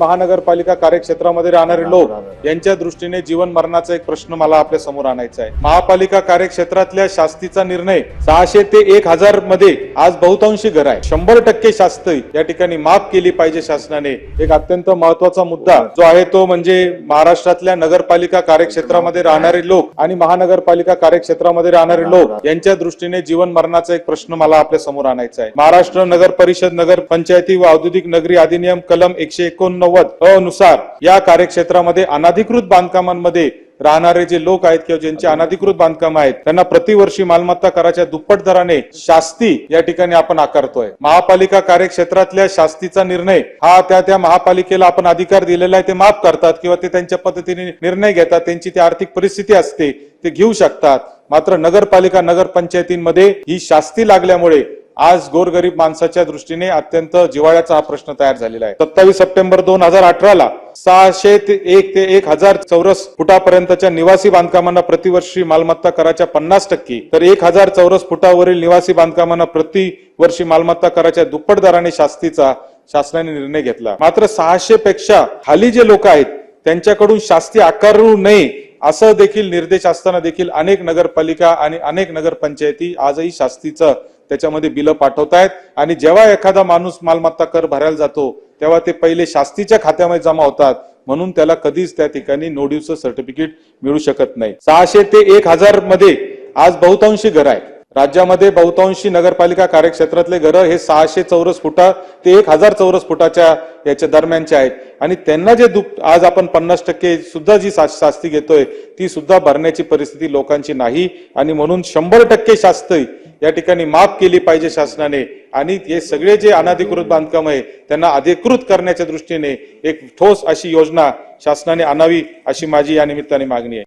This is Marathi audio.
महानगरपालिका कार्यक्षेत्रामध्ये राहणारे लोक यांच्या दृष्टीने जीवन मरणाचा एक प्रश्न मला आपल्यासमोर आणायचा आहे. महापालिका कार्यक्षेत्रातल्या शास्तीचा निर्णय सहाशे ते एक हजारमध्ये आज बहुतांशी घर आहे. शंभर टक्के शास्ती या ठिकाणी माफ केली पाहिजे शासनाने. एक अत्यंत महत्त्वाचा मुद्दा जो आहे तो म्हणजे महाराष्ट्रातल्या नगरपालिका कार्यक्षेत्रामध्ये राहणारे लोक आणि महानगरपालिका कार्यक्षेत्रामध्ये राहणारे लोक यांच्या दृष्टीने जीवन मरणाचा एक प्रश्न मला आपल्यासमोर आणायचा आहे. महाराष्ट्र नगर परिषद नगर पंचायती व औद्योगिक नगरी अधिनियम कलम एकशे एकोणनव्वद अ अनुसार या कार्यक्षेत्रामध्ये अनाधिकृत बांधकामांमध्ये राहणारे जे लोक आहेत किंवा ज्यांचे अनाधिकृत बांधकाम आहेत त्यांना प्रतिवर्षी मालमत्ता कराच्या दुप्पट दराने शास्ती या ठिकाणी आपण आकारतोय. महापालिका कार्यक्षेत्रातल्या शास्तीचा निर्णय हा त्या त्या महापालिकेला आपण अधिकार दिलेला आहे ते माफ करतात किंवा ते त्यांच्या पद्धतीने निर्णय घेतात त्यांची ती आर्थिक परिस्थिती असते ते घेऊ शकतात. मात्र नगरपालिका नगरपंचायतींमध्ये ही शास्ती लागल्यामुळे आज गोरगरीब माणसाच्या दृष्टीने अत्यंत जिवाळ्याचा हा प्रश्न तयार झालेला आहे. सत्तावीस सप्टेंबर दोन हजार अठराला सहाशे ते एक ते एक हजार चौरस फुटापर्यंतच्या निवासी बांधकामांना प्रतिवर्षी मालमत्ता कराच्या पन्नास टक्के तर एक हजार चौरस फुटावरील निवासी बांधकामांना प्रतिवर्षी मालमत्ता कराच्या दुप्पट दराने शास्तीचा शासनाने निर्णय घेतला. मात्र सहाशे पेक्षा खाली जे लोक आहेत त्यांच्याकडून शास्ती आकारू नये असं देखील निर्देश असताना देखील अनेक नगरपालिका आणि अनेक नगरपंचायती आजही शास्तीचं त्याच्यामध्ये बिलं पाठवतायत. आणि जेव्हा एखादा माणूस मालमत्ता कर भरायला जातो तेव्हा ते पहिले शास्तीच्या खात्यामध्ये जमा होतात. म्हणून त्याला कधीच त्या ठिकाणी नोडीवचं सर्टिफिकेट मिळू शकत नाही. सहाशे ते एक हजारमध्ये आज बहुतांशी घर आहेत. राज्यामध्ये बहुतांशी नगरपालिका कार्यक्षेत्रातले घरं हे सहाशे चौरस फुटा ते एक हजार चौरस फुटाच्या याच्या दरम्यानचे आहेत. आणि त्यांना जे दुप आज आपण पन्नास टक्के सुद्धा जी शास्ती घेतोय ती सुद्धा भरण्याची परिस्थिती लोकांची नाही. आणि म्हणून शंभर टक्के शास्ती या ठिकाणी माफ केली पाहिजे शासनाने. आणि हे सगळे जे अनाधिकृत बांधकाम आहे त्यांना अधिकृत करण्याच्या दृष्टीने एक ठोस अशी योजना शासनाने आणावी अशी माझी या निमित्ताने मागणी आहे.